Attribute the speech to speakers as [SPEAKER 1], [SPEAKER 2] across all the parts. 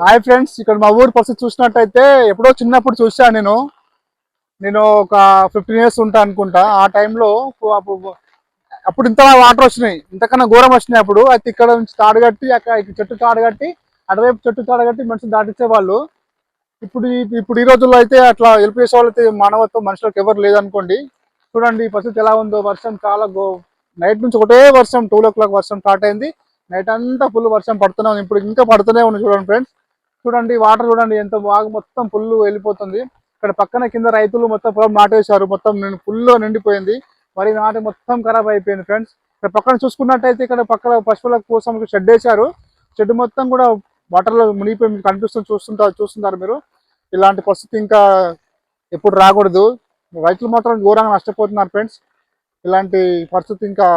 [SPEAKER 1] Hi friends ఇక్కడ మా ఊరు పరిస్థితి చూసినట్టయితే ఎప్పుడో చిన్నప్పుడు చూసాను నేను. నేను ఒక ఫిఫ్టీన్ ఇయర్స్ ఉంటా అనుకుంటా. ఆ టైంలో అప్పుడు ఇంత వాటర్ వచ్చినాయి. ఇంతకన్నా ఘోరం వచ్చినాయి అప్పుడు. అయితే ఇక్కడ నుంచి తాడు కట్టి అక్కడ చెట్టు తాడు కట్టి అటువైపు చెట్టు తాడు కట్టి మనుషులు దాటించేవాళ్ళు. ఇప్పుడు ఇప్పుడు ఈ రోజుల్లో అయితే అట్లా హెల్ప్ చేసే వాళ్ళు అయితే మానవత్వం మనుషులకు ఎవరు లేదనుకోండి. చూడండి ఈ పరిస్థితి ఎలా ఉందో. వర్షం చాలా గో నైట్ నుంచి ఒకటే వర్షం టూ ఓ క్లాక్ వర్షం స్టార్ట్ అయింది. నైట్ అంతా ఫుల్ వర్షం పడుతున్నాం ఇప్పుడు ఇంకా పడుతూనే ఉంది చూడండి ఫ్రెండ్స్ చూడండి వాటర్ చూడండి ఎంత బాగా మొత్తం ఫుల్ వెళ్ళిపోతుంది. ఇక్కడ పక్కన కింద రైతులు మొత్తం పొలం నాటేశారు. మొత్తం నేను ఫుల్ నిండిపోయింది. మరి నాటి మొత్తం ఖరాబ్ అయిపోయింది ఫ్రెండ్స్ ఇక్కడ పక్కన చూసుకున్నట్టయితే ఇక్కడ పక్కన పశువుల కోసం షెడ్ వేశారు. షెడ్ మొత్తం కూడా వాటర్లో మునిగిపోయి మీకు కనిపిస్తుంది చూస్తుంటారు చూస్తున్నారు మీరు. ఇలాంటి పరిస్థితి ఇంకా ఎప్పుడు రాకూడదు. రైతులు మాత్రం ఘోరంగా నష్టపోతున్నారు ఫ్రెండ్స్ ఇలాంటి పరిస్థితి ఇంకా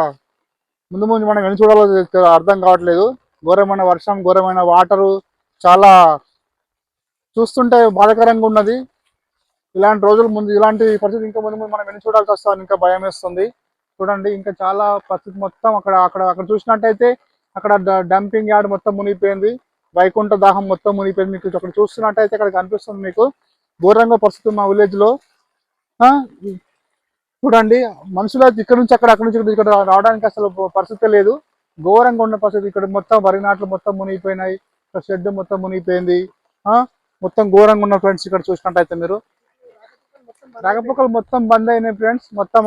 [SPEAKER 1] ముందు ముందు మనం ఎన్ని చూడాలో అర్థం కావట్లేదు. ఘోరమైన వర్షం ఘోరమైన వాటరు చాలా చూస్తుంటే బాధాకరంగా ఉన్నది. ఇలాంటి రోజులు ముందు ఇలాంటి పరిస్థితి ఇంకా ముందు ముందు మనం ఎన్ని చూడాల్సి వస్తుంది ఇంకా భయం వేస్తుంది. చూడండి ఇంకా చాలా పరిస్థితి మొత్తం అక్కడ అక్కడ అక్కడ చూసినట్టయితే అక్కడ డంపింగ్ యార్డ్ మొత్తం మునిగిపోయింది. వైకుంఠ దాహం మొత్తం మునిగిపోయింది. మీకు అక్కడ చూస్తున్నట్టయితే అక్కడ కనిపిస్తుంది మీకు. ఘోరంగా పరిస్థితి మా విలేజ్లో ఆ, చూడండి మనుషులు ఇక్కడ నుంచి అక్కడ అక్కడ నుంచి ఇక్కడ రావడానికి అసలు పరిస్థితి లేదు. ఘోరంగా ఉన్న పరిస్థితి ఇక్కడ మొత్తం వరి నాట్లు మొత్తం మునిగిపోయినాయి. ఇక్కడ షెడ్ మొత్తం మునిగిపోయింది. ఆ? మొత్తం ఘోరంగా ఉన్న ఫ్రెండ్స్ ఇక్కడ చూసినట్టయితే మీరు. రాకపోకలు మొత్తం బంద్ అయినాయి ఫ్రెండ్స్ మొత్తం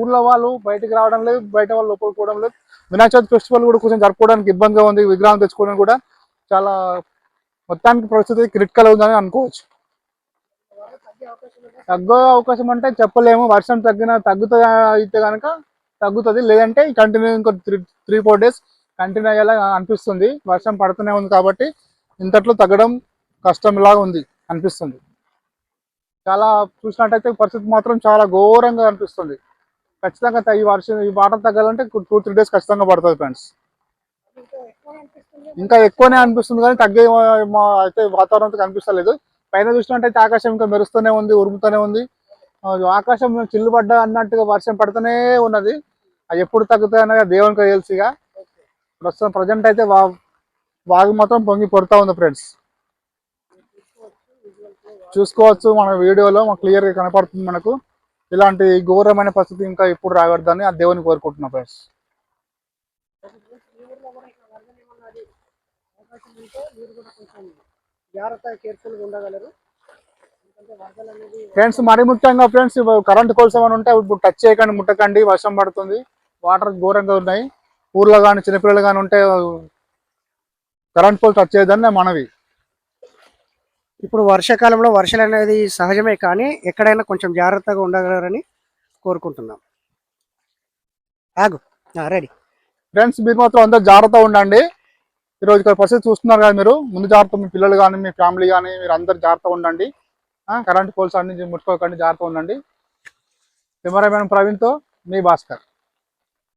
[SPEAKER 1] ఊర్లో వాళ్ళు బయటకు రావడం లేదు బయట వాళ్ళు లోపలికి పోవడం లేదు. వినాయక చవితి ఫెస్టివల్ కూడా కొంచెం జరుపుకోవడానికి ఇబ్బందిగా ఉంది విగ్రహం తెచ్చుకోవడం కూడా. చాలా మొత్తానికి పరిస్థితి క్రిటికల్ ఉందని అనుకోవచ్చు. తగ్గే అవకాశం అంటే చెప్పలేము. వర్షం తగ్గిన తగ్గుతుంది అయితే కనుక తగ్గుతుంది. లేదంటే కంటిన్యూ ఇంకో three three four days continue అయ్యేలా అనిపిస్తుంది. వర్షం పడుతూనే ఉంది కాబట్టి ఇంతట్లో తగ్గడం కష్టం లాగా ఉంది అనిపిస్తుంది. చాలా చూసినట్టయితే పరిస్థితి మాత్రం చాలా ఘోరంగా అనిపిస్తుంది. ఖచ్చితంగా ఈ వర్షం ఈ వాటర్ తగ్గాలంటే టూ త్రీ డేస్ ఖచ్చితంగా పడుతుంది ఫ్రెండ్స్ ఇంకా ఎక్కువనే అనిపిస్తుంది కానీ తగ్గే మా- అయితే వాతావరణం అనిపిస్తలేదు. కనిపిస్తలేదు పైన చూసినట్టయితే ఆకాశం ఇంకా మెరుస్తూనే ఉంది ఉరుముతూనే ఉంది. ఆకాశం చిల్లు పడ్డా అన్నట్టుగా వర్షం పడుతూనే ఉన్నది. అది ఎప్పుడు తగ్గుతాయి దేవునికి తెలుసు ఇక. ప్రస్తుతం ప్రజెంట్ అయితే వా వాగు మాత్రం పొంగి పొడతా ఉంది ఫ్రెండ్స్ చూసుకోవచ్చు మన వీడియోలో మాకు క్లియర్గా కనపడుతుంది మనకు. ఇలాంటి ఘోరమైన పరిస్థితి ఇంకా ఎప్పుడు రాకూడదని ఆ దేవుని కోరుకుంటున్నాం ఫ్రెండ్స్
[SPEAKER 2] జాగ్రత్త కూడా
[SPEAKER 1] ఫ్రెండ్స్ మరి ముఖ్యంగా ఫ్రెండ్స్ కరెంట్ కోల్స్ ఏమైనా ఉంటే ఇప్పుడు టచ్ చేయకండి ముట్టకండి వర్షం పడుతుంది వాటర్ ఘోరంగా ఉన్నాయి. ఊర్లో కానీ చిన్నపిల్లలు కానీ ఉంటే కరెంట్ పోల్ టచ్ చేయదని మనవి.
[SPEAKER 2] ఇప్పుడు వర్షాకాలంలో వర్షాలు అనేది సహజమే కానీ ఎక్కడైనా కొంచెం జాగ్రత్తగా ఉండగలరని కోరుకుంటున్నాం. ఆగు. రెడీ.
[SPEAKER 1] ఫ్రెండ్స్ మీరు మాత్రం అందరూ జాగ్రత్త ఉండండి. ఈరోజు ఇక్కడ పరిస్థితి చూస్తున్నారు కదా మీరు. ముందు జాగ్రత్త మీ పిల్లలు కానీ మీ ఫ్యామిలీ కానీ మీరు అందరు జాగ్రత్తగా ఉండండి. కరెంట్ పోల్స్ అన్ని ముట్టుకోకండి జాగ్రత్తగా ఉండండి. కెమెరామెన్ ప్రవీణ్తో మీ భాస్కర్.